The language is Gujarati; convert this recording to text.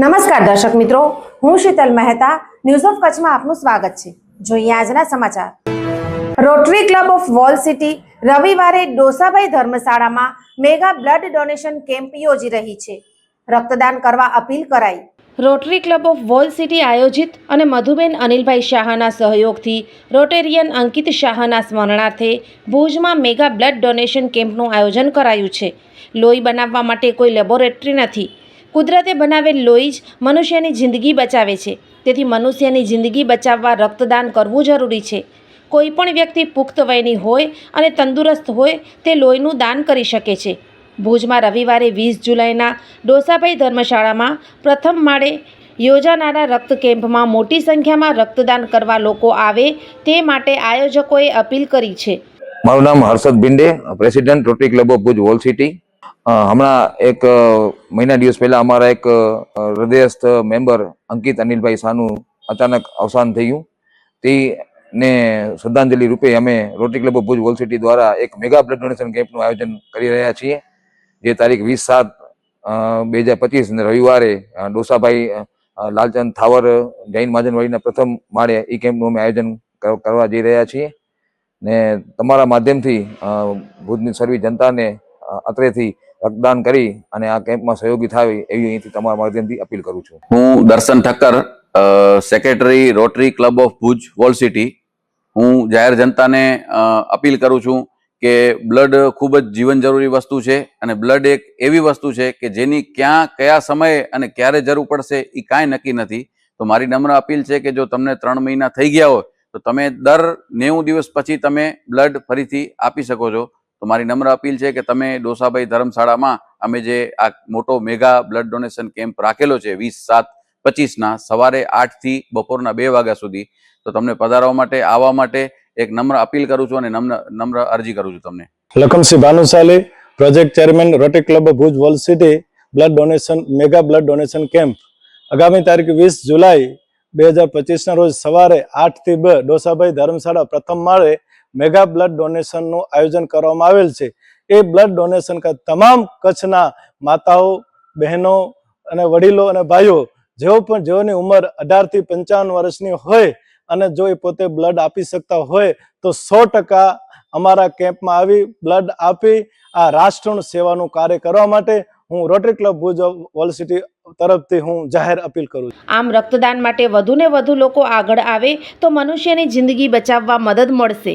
નમસ્કાર દર્શક મિત્રો, હું શીતલ મહેતા ન્યૂઝ ઓફ કચ્છમાં આપનું સ્વાગત છે. જોઈએ આજના સમાચાર. Rotary club of wall city રવિવારે ડોસાભાઈ ધર્મશાળામાં મેગા બ્લડ ડોનેશન કેમ્પ યોજી રહી છે. રક્તદાન કરવા અપીલ કરાઈ. Rotary club of wall city આયોજિત અને મધુબેન અનિલભાઈ શાહના સહયોગથી રોટેરિયન અંકિત શાહના સ્મરણાર્થે ભુજમાં મેગા બ્લડ ડોનેશન કેમ્પનું આયોજન કરાયું છે. લોહી બનાવવા માટે કોઈ લેબોરેટરી નથી. કુદરતે બનાવેલ લોહી જ મનુષ્યની જિંદગી બચાવે છે. તેથી મનુષ્યની જિંદગી બચાવવા રક્તદાન કરવું જરૂરી છે. કોઈ પણ વ્યક્તિ પુખ્ત વયની હોય અને તંદુરસ્ત હોય તે લોહીનું દાન કરી શકે છે. ભુજમાં રવિવારે વીસ જુલાઈના ડોસાભાઈ ધર્મશાળામાં પ્રથમ માળે યોજાનારા રક્ત કેમ્પમાં મોટી સંખ્યામાં રક્તદાન કરવા લોકો આવે તે માટે આયોજકોએ અપીલ કરી છે. મારું નામ Harshad Binde president rotary club of Bhuj, wall city. હમણાં એક મહિના દિવસ પહેલા અમારા એક હૃદયસ્થ મેમ્બર અંકિત અનિલભાઈ શાહનું અચાનક અવસાન થયું. તે ને શ્રદ્ધાંજલિ રૂપે અમે rotary club Bhuj wall city દ્વારા એક મેગા બ્લડ ડોનેશન કેમ્પનું આયોજન કરી રહ્યા છીએ. જે તારીખ વીસ સાત બે હજાર પચીસ રવિવારે ડોસાભાઈ લાલચંદ થાવર, જૈન મહાજનવાડીના પ્રથમ માળે એ કેમ્પનું અમે આયોજન કરવા જઈ રહ્યા છીએ. ને તમારા માધ્યમથી ભુજની સર્વી જનતાને અત્રેથી રક્તદાન કરી અને આ કેમ્પમાં સહયોગી થાય એવી અહીંથી તમારા માધ્યમથી અપીલ કરું છું. હું Darshan Thakkar secretary rotary club of Bhuj wall city હું જાહેર જનતાને અપીલ કરું છું કે બ્લડ ખૂબ જ જીવન જરૂરી વસ્તુ છે અને બ્લડ એક એવી વસ્તુ છે કે જેની ક્યાં, કયા સમયે અને ક્યારે જરૂર પડશે એ કાંઈ નક્કી નથી. તો મારી નમ્ર અપીલ છે કે જો તમને ત્રણ મહિના થઈ ગયા હોય, તો તમે દર નેવું દિવસ પછી તમે બ્લડ ફરીથી આપી શકો છો. તો મારી નમ્ર અપીલ છે કે તમે ડોસાભાઈ ધર્મશાળામાં અમે જે આ મોટો મેગા બ્લડ ડોનેશન કેમ્પ રાખેલો છે વીસ, સાત, પચીસના સવારે આઠથી બપોરના બે વાગ્યા સુધી, તો તમને પધારવા માટે, આવવા માટે એક નમ્ર અપીલ કરું છું અને નમ્ર નમ્ર અરજી કરું છું તમને. Lakhansinh Bhanushali, project chairman rotary club Bhuj, world city, blood donation, mega blood donation camp. આગામી તારીખ વીસ જુલાઈ, બે હજાર પચીસના રોજ સવારે આઠથી બે ડોસાભાઈ ધર્મશાળા પ્રથમ માળે મેગા બ્લડ ડોનેશનનું આયોજન કરવામાં આવેલ છે. એ બ્લડ ડોનેશન તમામ કચ્છના માતાઓ, બહેનો અને વડીલો અને ભાઈઓ, જેઓ પણ જેઓની ઉંમર અઢારથી પંચાવન વર્ષની હોય અને જો એ પોતે બ્લડ આપી શકતા હોય તો સો અમારા કેમ્પમાં આવી બ્લડ આપી આ રાષ્ટ્રનું સેવાનું કાર્ય કરવા માટે હું rotary club Bhuj wall city તરફથી હું જાહેર અપીલ કરું છું. આમ રક્તદાન માટે વધુને વધુ લોકો આગળ આવે તો મનુષ્યની જિંદગી બચાવવા મદદ મળશે.